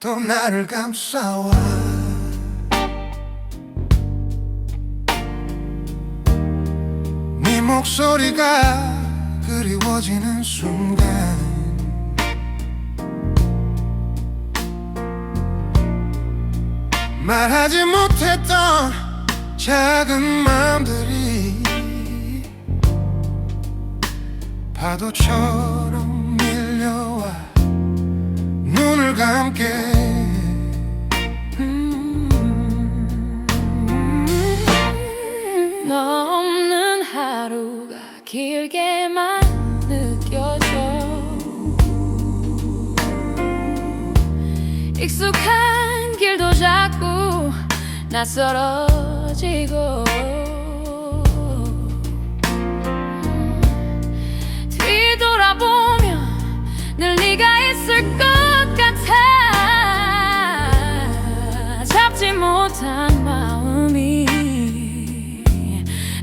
또 나를 감싸와. 네 목소리가 그리워지는 순간. 말하지 못했던 작은 마음들이 파도처럼 눈을 감게 너 없는 하루가 길게만 느껴져. 익숙한 길도 자꾸 낯설어지고. 뒤돌아보면 늘 네가 있을 것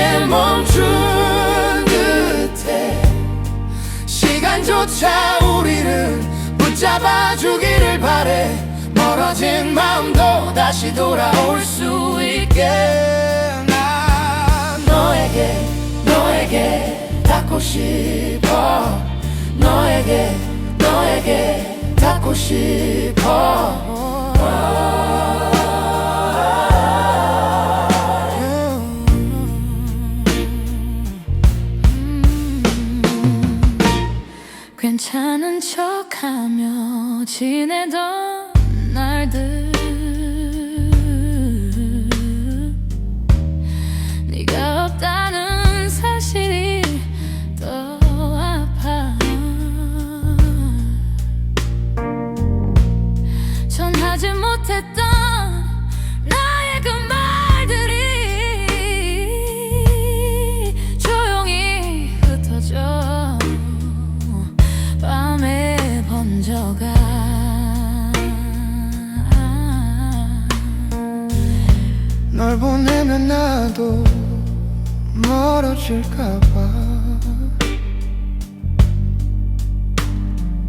게 멈춘 듯해 시간조차 우리를 붙잡아 주기를 바래. 멀어진 마음도 다시 돌아올 수 있게. 난 너에게 너에게 닿고 싶어. 너에게 너에게 닿고 싶어 괜찮은 척하며 지내던 날들. 네가 없다는 사실이 더 아파. 전하지 못했던 번져가 널 보내면 나도 멀어질까봐.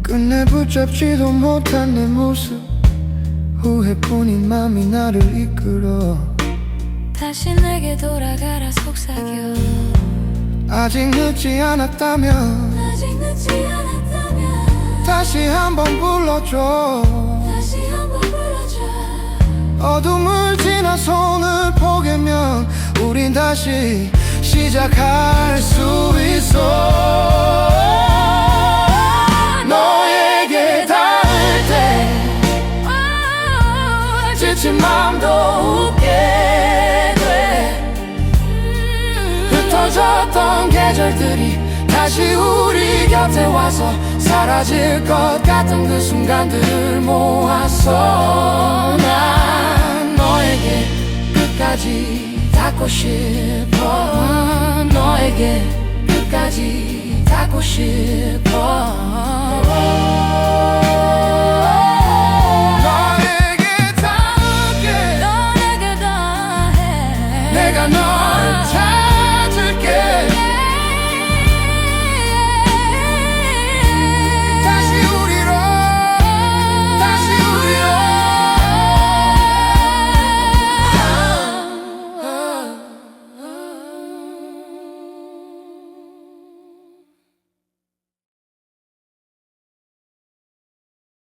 끝내 붙잡지도 못한 내 모습. 후회뿐인 맘이 나를 이끌어. 다시 내게 돌아가라 속삭여. 아직 늦지 않았다면 아직 늦지 않았다면 다시 한번 불러줘. 다시 한번 불러줘. 어둠을 지나 손을 포개면 우린 다시 시작할 수 있어. 너에게 닿을 때 지친 맘도 웃게 돼. 흩어졌던 계절들이 다시 우리 곁에 와서 사라질 것 같은 그 순간들을 모아서 난 너에게 끝까지 닿고 싶어. 너에게 끝까지 닿고 싶어